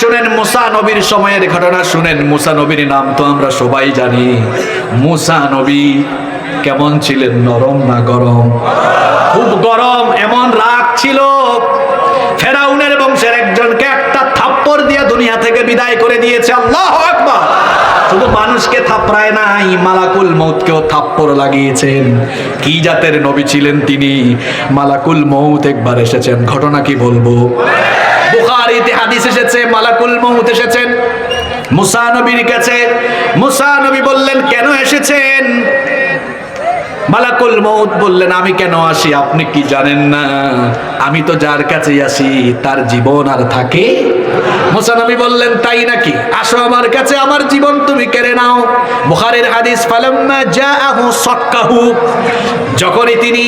শুনেন মুসা নবীর সময়ের ঘটনা, শুনেন মুসা নবীর নাম তো আমরা সবাই জানি। মুসা নবী কেমন ছিলেন? নরম না গরম? খুব গরম, এমন রাগ ছিল। ফেরাউনের বংশের একজনকে একটা থাপ্পড় দিয়ে দুনিয়া থেকে বিদায় করে দিয়েছে। আল্লাহ আকবার! শুধু মানুষকে থাপড়ায় নাই, মালাকুল মৌতকেও থাপ্পড় লাগিয়েছেন। কি জাতের নবী ছিলেন তিনি? মালাকুল মৌত একবার এসেছেন। ঘটনা কি বলব? বুখারীতে হাদিস এসেছে, মালাকুল মৌত এসেছেন। মুসা নবীর কাছে, মুসা নবী বললেন, কেন এসেছেন? মালাকুল বললেন, আমি কেন আসি? আপনি কি জানেন না? আমি তো যার কাছে আসি, তার জীবন আর থাকে। মুসা নবী বললেন, তাই নাকি? আসো আমার কাছে, আমার জীবন তুমি কেড়ে নাও। বুখারীর হাদিস, ফালাম্মা জাআহু সাক্কাহু। যখনই তিনি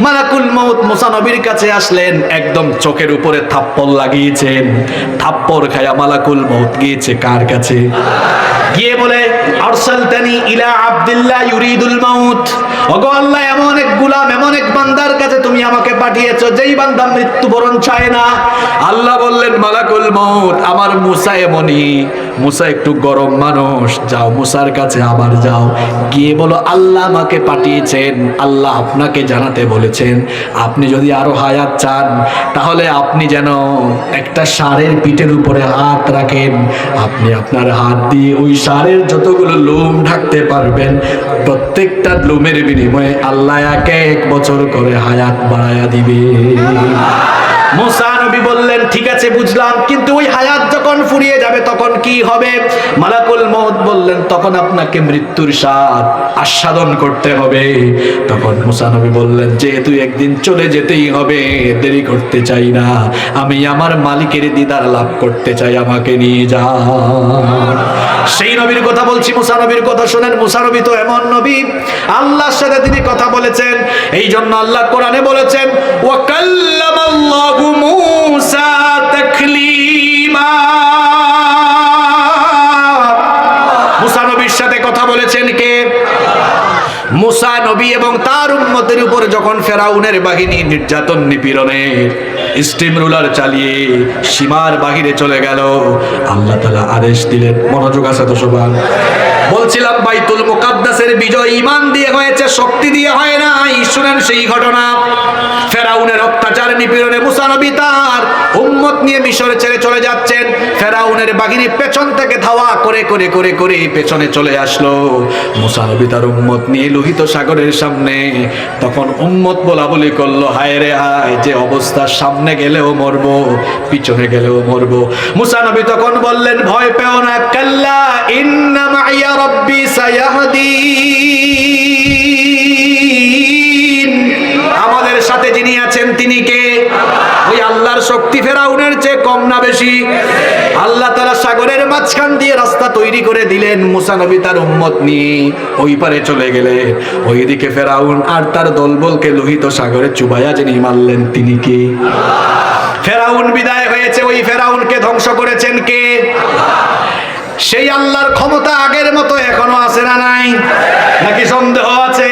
মালাকুল মউত মুসা নবীর কাছে আসলেন, একদম চোখের উপরে থাপ্পড় লাগিয়েছেন। থাপ্পড় খায়া মালাকুল মউত গিয়েছে কার কাছে? গিয়ে বলে আরসালতানি ইলা আব্দুল্লাহ ইউরিদুল মাউত। ওগো আল্লাহ, এমন এক গুলাম, এমন এক বান্দার কাছে তুমি আমাকে পাঠিয়েছো, যেই বান্দা মৃত্যুবরণ চায় না। আল্লাহ বললেন, মালাকুল মউত, আমার মুসা মুসা একটু গরম মানুষ, যাও মুসার কাছে আবার যাও। গিয়ে বলো, আল্লাহ আমাকে পাঠিয়েছেন, আল্লাহ আপনাকে জানাতে বলেছেন। আপনি যদি আরও হায়াত চান, তাহলে আপনি যেন একটা সারের পিঠের উপরে হাত রাখেন। আপনি আপনার হাত দিয়ে ওই সারের যতগুলো লোম ঢাকতে পারবেন। প্রত্যেকটা লোমের বিনিময়ে আল্লাহ এক এক বছর করে হায়াত বাড়ায়া দিবে। মুসা নবী বললেন, ঠিক আছে, বুঝলাম, কিন্তু ওই হায়াত যখন ফুরিয়ে যাবে তখন কি হবে? মালাকুল মউত বললেন, তখন আপনাকে মৃত্যুর স্বাদ আস্বাদন করতে হবে। তখন মুসা নবী বললেন, যেহেতু একদিন চলে যেতেই হবে, দেরি করতে চাই না। আমি আমার মালিকের দিদার লাভ করতে চাই, আমাকে নিয়ে যা সেই নবীর কথা বলছি, মুসা নবীর কথা শোনেন, মুসা নবী তো এমন নবী। আল্লাহর সাথে তিনি কথা বলেছেন এই জন্য আল্লাহ কোরআনে বলেছেন, ওয়াকাল্লামাল্লাহু মূসা নবীর সাথে কথা বলেছেন কে? মুসা নবী এবং তার উম্মতের উপর যখন ফেরাউনের বাহিনী নির্যাতন নিপীড়নে স্টিম রুলার চালিয়ে সীমার বাহিরে চলে গেল, আল্লাহ তালা আদেশ দিলেন, মনোযোগ আছে তো সবার? বলছিলাম, বাইতুল মুকাদ্দাসের বিজয় ইমান দিয়ে হয়েছে, শক্তি দিয়ে হয় না শুনেন সেই ঘটনা। ফেরাউনের অত্যাচার নিপীড়নে মুসা নবী তার উম্মত নিয়ে মিশরে ছেড়ে চলে যাচ্ছেন। ফেরাউনের বাহিনী পেছন থেকে ধাওয়া করে করে করে করে পেছনে চলে আসলো। মুসা নবী তার উম্মত নিয়ে লোহিত সাগরের সামনে তখন উম্মত বলা বলি করল, হায় রে হায়, যে অবস্থা, সামনে গেলেও মরবো, পিছনে গেলেও মরবো। মুসা নবী তখন বললেন, ভয় পেও না, কাল্লা ইন্না মাইয়া রব্বি সায়াহদিন শক্তি ফেরাউনের চেয়ে কম না বেশি। আল্লাহ তারা সাগরের মাঝখান দিয়ে রাস্তা তৈরি করে দিলেন। মুসা নবী তার উম্মত নিয়ে ওই পারে চলে গেলে ওইদিকে ফেরাউন আর তার দলবলকে লোহিত সাগরে চুবাইয়া যিনি মারলেন, তিনি কে? ফেরাউন বিদায় হয়েছে, ওই ফেরাউনকে ধ্বংস করেছেন কে? সেই আল্লাহর ক্ষমতা আগের মতো এখনও আছে না নাই নাকি সন্দেহ আছে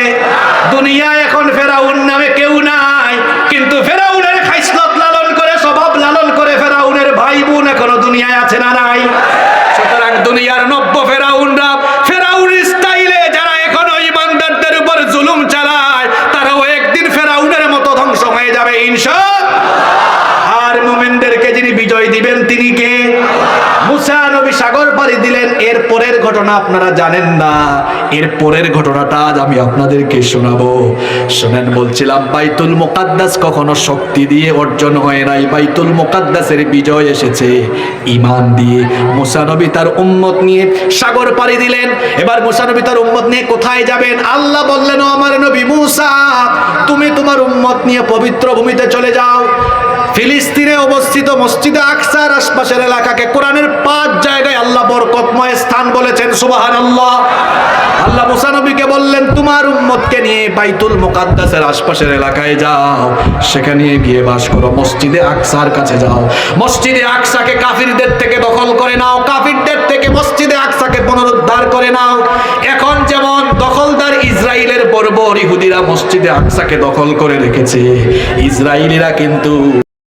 দুনিয়ায় এখন ফেরাউন নামে কেউ নাই কিন্তু ফেরাউনের খাইসলত লালন করে স্বভাব লালন করে ফেরাউনের ভাই বোন এখনও দুনিয়ায় আছে না নাই? সুতরাং দুনিয়ার নব্য ফেরাউনরা ফেরাউন স্টাইলে যারা এখনও ইমানদারদের উপর জুলুম চালায় তারাও একদিন ফেরাউনের মতো ধ্বংস হয়ে যাবে ইনশা আর মুমিনদেরকে যিনি বিজয় দিবেন তিনি কে মুসা নবী সাগর দিলেন, এর পরের ঘটনা আপনারা জানেন না। এর পরের ঘটনাটা আজ আমি আপনাদেরকে শোনাবো। শোনেন, বলছিলাম, বাইতুল মোকাদ্দাস কখনো শক্তি দিয়ে অর্জন হয় নাই। বাইতুল মোকাদ্দাসের বিজয় এসেছে। ইমান দিয়ে মুসা নবী তার উম্মত নিয়ে সাগর পাড়ি দিলেন। এবার মুসা নবী তার উম্মত নিয়ে কোথায় যাবেন? আল্লাহ বললেন, ও আমার নবী মুসা, তুমি তোমার উম্মত নিয়ে পবিত্র ভূমিতে চলে যাও। ফিলিস্তিনে অবস্থিত মসজিদে আকসার আশপাশের এলাকাকে কোরআনের পাঁচ জায়গায় আল্লাহ বরকতময় স্থান বলেছেন সুবাহান আল্লাহ আল্লাহ মুসা নবীকে বললেন, তোমার উম্মতকে নিয়ে বাইতুল মুকাদ্দাসের আশপাশের এলাকায় যাও। সেখানে গিয়ে বাস করো। মসজিদে আকসার কাছে যাও। মসজিদে আকসাকে কাফিরদের থেকে দখল করে নাও। কাফিরদের থেকে মসজিদে আকসাকে পুনরুদ্ধার করে নাও। এখন যেমন দখলদার ইসরায়েলের বর্বর ইহুদিরা মসজিদে আকসাকে দখল করে রেখেছে ইসরায়েলিরা কিন্তু